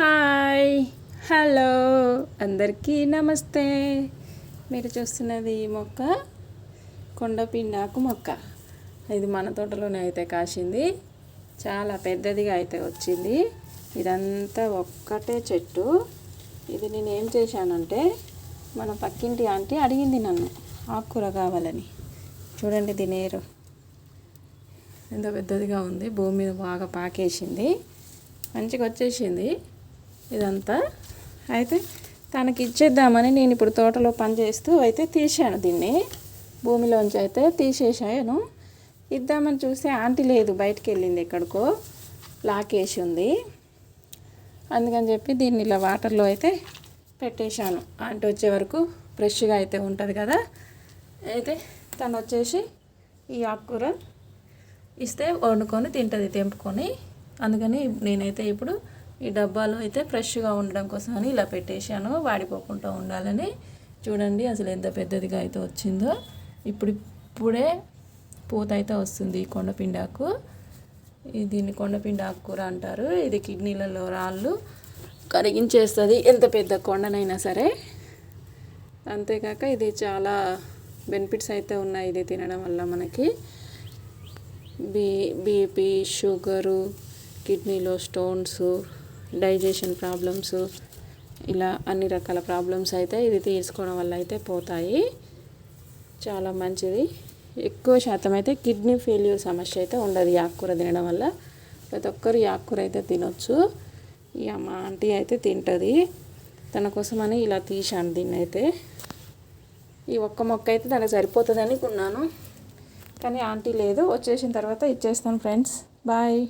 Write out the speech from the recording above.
Hi. Hello. అందరికీ నమస్తే. మీరు చూస్తున్నది ఈ మొక్క కొండపిండాకు మొక్క. ఇది మన తోటలోనే అయితే కాసింది. చాలా పెద్దదిగా అయితే వచ్చింది. ఇదంతా ఒక్కటే చెట్టు. ఇది నేను ఏం చేశానంటే మన పక్కింటి ఆంటీ అడిగింది నన్ను ఆకుకూర కావాలని. చూడండి దీనేరు ఎంత పెద్దదిగా ఉంది. భూమి మీద బాగా పాకేసింది. మంచిగా వచ్చేసింది. ఇదంతా. అయితే తనకి ఇచ్చేద్దామని నేను ఇప్పుడు తోటలో పని చేస్తూ అయితే తీసాను దీన్ని. భూమిలోంచి అయితే తీసేసాను ఇద్దామని చూస్తే ఆంటీ లేదు బయటికి వెళ్ళింది ఎక్కడికో. లాకేసి ఉంది. అందుకని చెప్పి దీన్ని ఇలా వాటర్లో అయితే పెట్టేశాను. ఆంటీ వచ్చే వరకు ఫ్రెష్గా అయితే ఉంటుంది కదా. అయితే తను వచ్చేసి ఈ ఆకుకూర ఇస్తే వండుకొని తింటుంది తెంపుకొని. అందుకని నేనైతే ఇప్పుడు ఈ డబ్బాలో అయితే ఫ్రెష్గా ఉండడం కోసం అని ఇలా పెట్టేశాను. వాడిపోకుండా ఉండాలని. చూడండి అసలు ఎంత పెద్దదిగా అయితే వచ్చిందో. ఇప్పుడు ఇప్పుడే పూత అయితే వస్తుంది ఈ కొండపిండాకు. దీన్ని కొండపిండి ఆకుకూర అంటారు. ఇది కిడ్నీలలో రాళ్ళు కరిగించేస్తుంది. ఎంత పెద్ద కొండనైనా సరే. అంతేకాక ఇది చాలా బెనిఫిట్స్ అయితే ఉన్నాయి ఇది తినడం వల్ల మనకి. బీ బీపీ షుగరు కిడ్నీలో స్టోన్స్ డైజెషన్ ప్రాబ్లమ్స్ ఇలా అన్ని రకాల ప్రాబ్లమ్స్ అయితే ఇది తీసుకోవడం వల్ల అయితే పోతాయి. చాలా మంచిది. ఎక్కువ శాతం అయితే కిడ్నీ ఫెయిల్యూర్ సమస్య అయితే ఉండదు ఈ ఆకుకూర తినడం వల్ల. ప్రతి ఒక్కరు ఆకుకూర అయితే తినొచ్చు. ఇక మా ఆంటీ అయితే తింటుంది. తన కోసమని ఇలా తీసాను దీన్ని అయితే. ఈ ఒక్క మొక్క అయితే దానికి సరిపోతుంది అనుకున్నాను కానీ ఆంటీ లేదు. వచ్చేసిన తర్వాత ఇచ్చేస్తాను ఫ్రెండ్స్. బాయ్.